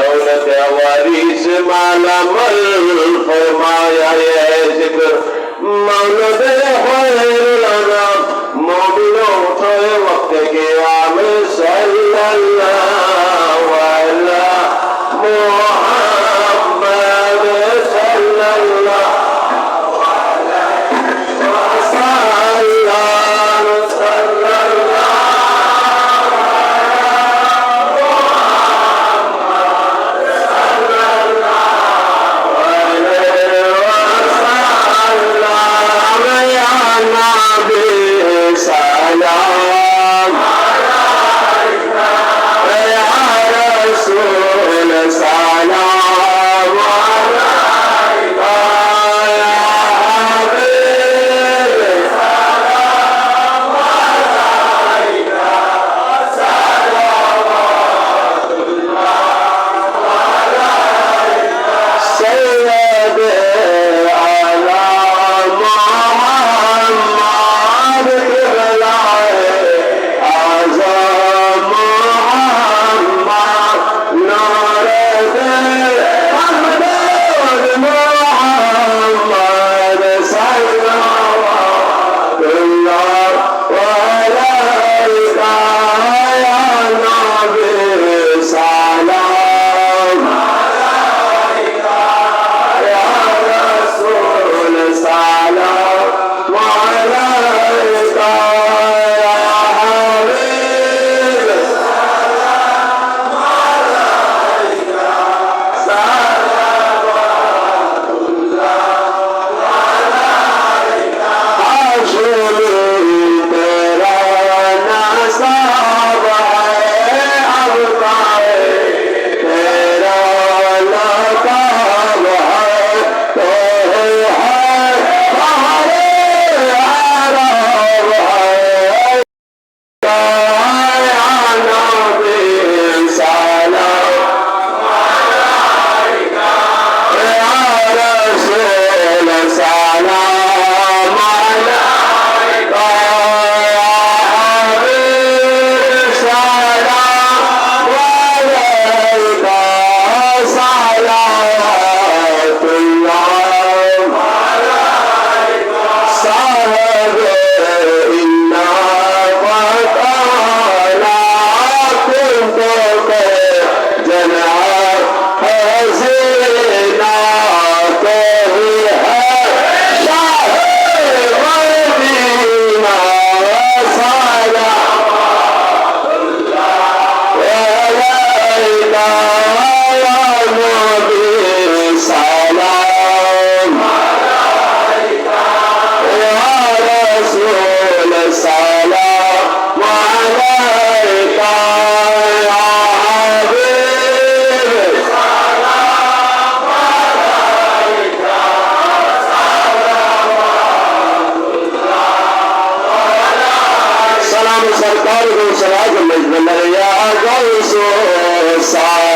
दौलत अवारी से माला मल फरमाया है जिक्र मौलद है लगा मोबी Messiah.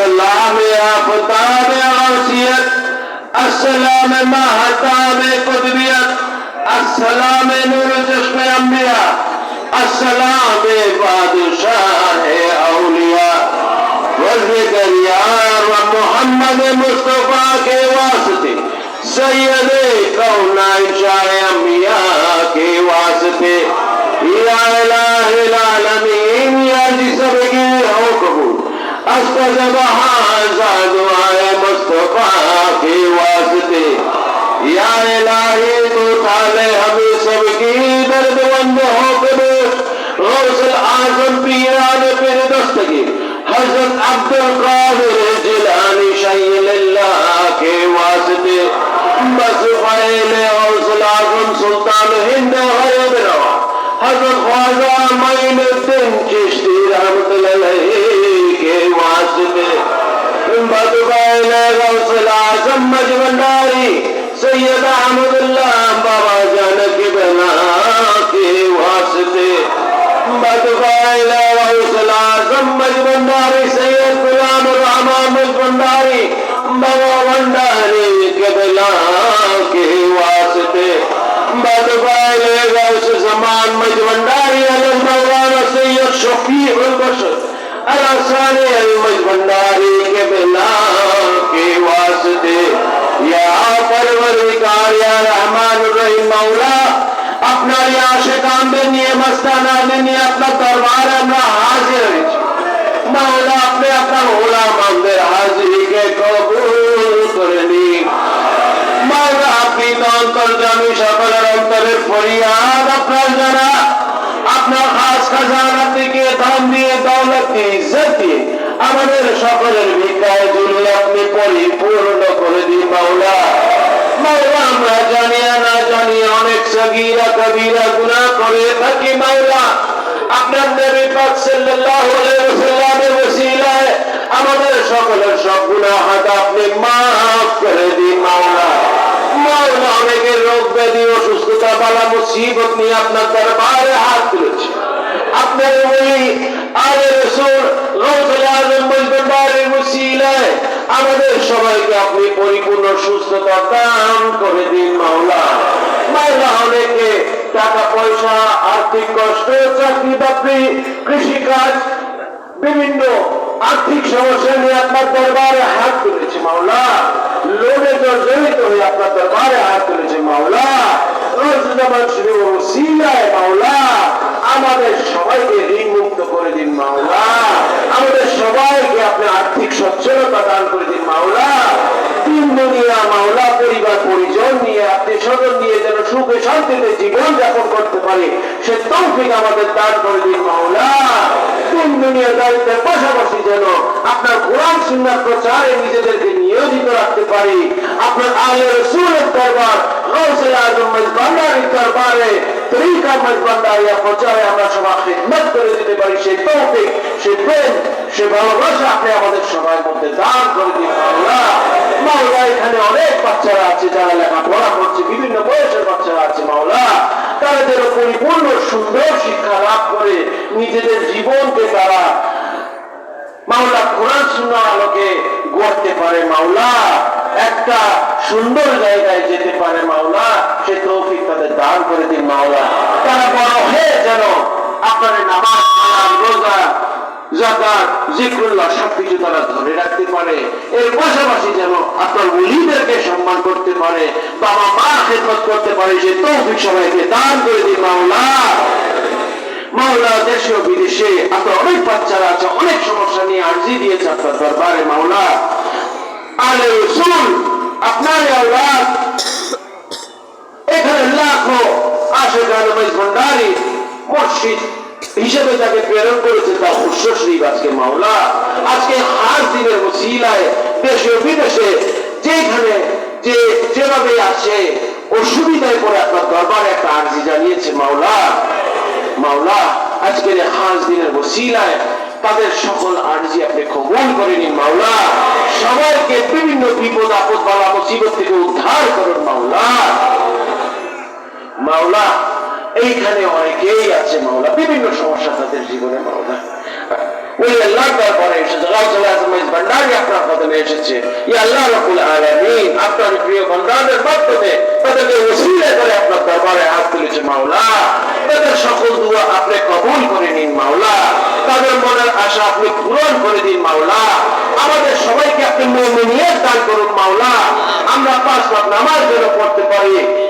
असलाम आफताब औसियत असलाम महताब कुदबियत असलाम नूर चश्म अम्बिया असलाम बादशाह औलिया। वजिकर मोहम्मद मुस्तफ़ा के वास्ते। सैयद कौना इशारे अम्बिया के वास्ते। أسود وهذا دعاء مصطفى في واسطه يا إلهي تو تعالى ہمیں سب کی درد بند ہو کر غوث العظم پیران پر دستگی حضرت عبد القادر جلانی شیل اللہ کے واسطے بس فائل غوث العظم سلطان ہند غیب روا حضرت خواجہ معین الدین چشتی رحمت اللہ के वास्ते सम्मज भंडारी सैयद अहमदुल्ला बाबा जानक की बना के वास्ते हौसला सम्मज भंडारी सैयद गुलाम रहमान भंडारी बाबा भंडारी के बना के वास्ते बदबाइले गौस जमान मज भंडारी अलम मौलाना सैयद शफी उल बशर सारे अलमत भंडारी के बिना के वास्ते या परवरदिगार या रहमान रहीम मौला আপনার এই আশেকান নিয়ে মস্তানা নিয়ে আপনার দরবারে আমরা হাজির হয়েছি মাওলা আপনি আপনার গোলাম আমাদের হাজিরিকে কবুল করে নিন মাওলা আপনি তো অন্তর্জামী সকলের অন্তরের ফরিয়াদ আপনার জানা আপনার খাস খাজানা থেকে ধন দিয়ে দৌলত দিয়ে ইজ্জত দিয়ে আমাদের সকলের ভিক্ষায় জুড়ে আপনি পরিপূর্ণ করে দিন, মাওলা। মাওলা, আমরা জানিয়া না জানিয়ে অনেক সগীরা কবিরা গুনাহ করে থাকি, মাওলা। আপনার নবী পাক সাল্লাল্লাহু আলাইহি ওয়াসাল্লামের ওসিলায় আমাদের সকলের সব গুনাহ আপনি মাফ করে দিন, মাওলা। বালা মুসিবত নিয়ে আপনার দরবারে হাত তুলেছে। আপনার ওই আলে রসুল আমাদের সবাইকে আপনি পরিপূর্ণ সুস্থতা দান করে দিন মাওলা। মাওলা অনেকে টাকা, পয়সা, আর্থিক কষ্ট, চাকরি, বাকরি, কৃষিকাজ, বিভিন্ন আর্থিক সমস্যা নিয়ে আপনার দরবারে হাত তুলেছে মাওলা। লোনে জর্জরিত হয়ে আপনার দরবারে হাত তুলেছে মাওলা। আমাদের সবাইকে ঋণ মুক্ত করে দিন মাওলা আমাদের সবাইকে আপনি আর্থিক সচ্ছলতা দান করে দিন, মাওলা। তিন দুনিয়া মাওলা, পরিবার, পরিজন নিয়ে, আপনি স্বজন নিয়ে যেন সুখে, শান্তিতে জীবন যাপন করতে পারে, সে তৌফিক আমাদের দান করে দিন, মাওলা। তিন দুনিয়া দায়িত্বের পাশাপাশি যেন আপনার কোরআন, সুন্নার প্রচারে নিজেদেরকে নিয়োজিত রাখতে পারি। আপনার আলে রসুলের দরবার গৌসেল আজম মজবান্ডারির দরবারে তরিকা মজবান্ডারিয়া প্রচারে আমরা সবাই খিদমত করে দিতে পারি, সে তৌফিক, সে প্রেম, সে ভালোবাসা আপনি আমাদের সবাই মধ্যে দান করে দিন, মাওলা। মাওলা এখানে অনেক বাচ্চারা আছে যারা লেখাপড়া করছে, বিভিন্ন বয়সের বাচ্চারা আছে মাওলা। তারা পরিপূর্ণ সুন্দর শিক্ষা লাভ করে নিজেদের জীবনকে তারা মাওলা কোরআন সুন্নার আলোকে গড়তে পারে মাওলা। একটা সুন্দর জায়গায় যেতে পারে মাওলা, সে তৌফিক তাদের দান করে দিন মাওলা। তারা বড় হয়ে যেন আপনার নামাজ জিক্রুল্লাহ সবকিছু তারা ধরে রাখতে পারে। এর পাশাপাশি যেন আপনার উলিদেরকে সম্মান করতে পারে, বাবা মা খেদমত করতে পারে, সে তৌফিক সবাইকে দান করে দিন মাওলা। মাওলা, দেশে ও বিদেশে আপনার অনেক বাচ্চারা আছে, অনেক সমস্যা নিয়ে আর্জি দিয়েছে আপনার দরবারে, মাওলা। আলে রসুল, আপনার আওলাদ। এখানে লাখো আশেখান ভান্ডারি মসজিদ হিসেবে যাকে প্রেরণ করেছে তা উৎসশ্রীব আজকে মাওলা। আজকে হার দিনের ওসিলায় দেশে বিদেশে যেখানে যে যেভাবে আছে, অসুবিধায় পড়ে আপনার দরবারে একটা আর্জি জানিয়েছে মাওলা। মাওলা, আজকের হাঁস দিনের ওসিলায় তাদের সকল আর্জি আপনি কবুল করে নিন মাওলা। সবাইকে বিভিন্ন বিপদ, আপদ, বালা, মুসিবত থেকে উদ্ধার করুন মাওলা। মাওলা এইখানে অনেকেই আছে মাওলা, বিভিন্ন সমস্যা তাদের জীবনে মাওলা। আপনি কবুল করে নিন মাওলা। তাদের মনের আশা আপনি পূরণ করে দিন মাওলা। আমাদের সবাইকে আপনি মুমিনিয়ত দান করুন মাওলা। আমরা পাঁচ নামাজ যেন পড়তে পারি।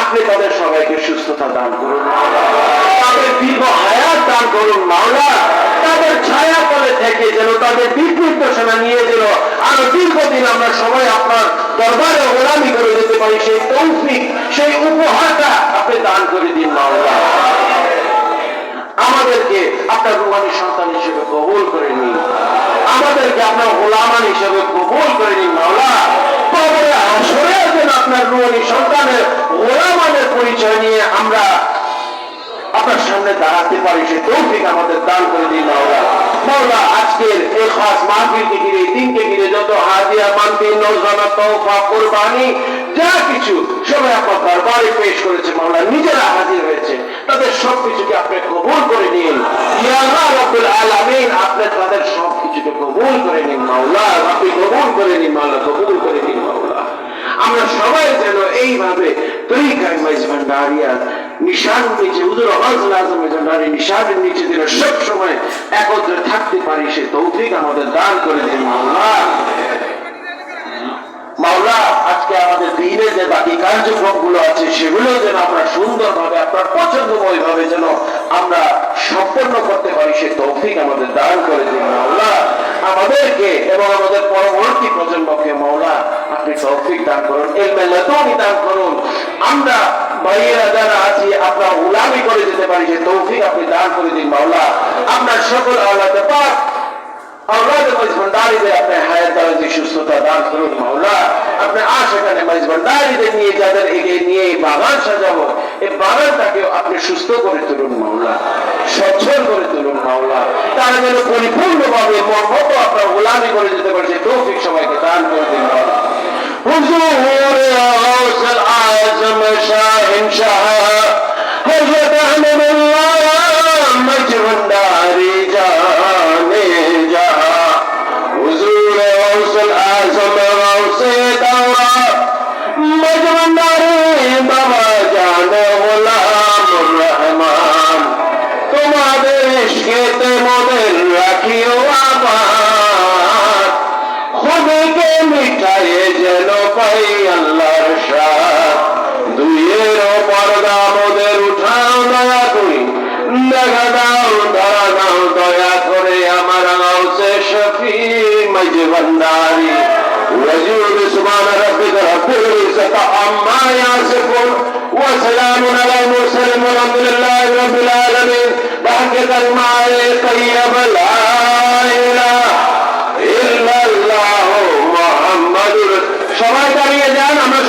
আপনি তাদের সবাইকে সুস্থতা দান করুন। তাদের দীর্ঘ হায়াত দান করুন, মাওলা। তাদের ছায়া তলে থেকে যেন তাদের বিকৃত সেনা নিয়ে যেন আরও দীর্ঘদিন আমরা সবাই আপনার দরবারে গোলামি করে যেতে পারি, সেই তৌফিক, সেই উপহারটা আপনি দান করে দিন, মাওলা। আমাদেরকে আপনার রুহানি সন্তান হিসেবে কবুল করে নিন। আমাদেরকে আপনার গোলামান হিসেবে কবুল করে নিন, মাওলা। কবরে আমরা আপনার সামনে দাঁড়াতে পারি। সে তৌফিক আমাদের দান করে দিন মাওলা নিজেরা হাজির হয়েছে। তাদের সবকিছুকে আপনি কবুল করে নিন। ইয়া আল্লাহ রাব্বুল আলামিন তাদের সবকিছুকে কবুল করে নিন মাওলা আপনি কবুল করে নিন মাওলা কবুল করে নিন মাওলা আমরা সবাই যেন এইভাবে তরিকায় মাইজমান দাঁড়িয়ে নিশান নিচে, হুজুর হজল আজম ভান্ডারি নিশানের নিচে যেন সব সময় একত্রে থাকতে পারি, সে তৌফিক আমাদের দান করে দিন। মাওলা মাওলা, আজকে আমাদের দিনের যে বাকি কার্যক্রমগুলো আছে সেগুলো যেন আমরা সুন্দরভাবে, আপনার পছন্দময় ভাবে যেন আমরা সম্পন্ন করতে পারি, সে তৌফিক আমাদের দান করে দিন মাওলা। আমাদেরকে এবং আমাদের পরবর্তী প্রজন্মকে মাওলা, আপনি তৌফিক দান করুন এই মেলাতনি দান করুন। আমরা ভাইয়েরা যারা আছি, আপনার উলামি করে যেতে পারি, সে তৌফিক আপনি দান করে দিন মাওলা। আপনার সকল আল্লাহ পাক اولاد مریض নিয়ে যাদের এগিয়ে নিয়ে এই বাগান সাজাবো, এই বাগানটাকে আপনি সুস্থ করে তুলুন করে তুলুন যেন পরিপূর্ণভাবে মর্মত আপনার গোলামি করে যেতে পারছে তৌফিক সবাইকে দান করে দিন মাওলা। শাহ আহমদুল্লাহ মজবন্দারি ইশকেতে মোদের রাখিও আবার খুদকে মিঠাইয়ে যেন পাই আল্লাহর দুইয়ের পর্দা মোদের উঠাও দয়া করি। দেখা দাও, ধরা দাও, দয়া করে আমার গাউসে শফি মজে ভান্ডারি وجود سبحان ربك رب العزة عما يصفون وسلام على المرسلين والحمد لله رب العالمين. بحق كلمة طيبة لا إله إلا الله محمد সবাই দাঁড়িয়ে যান আমরা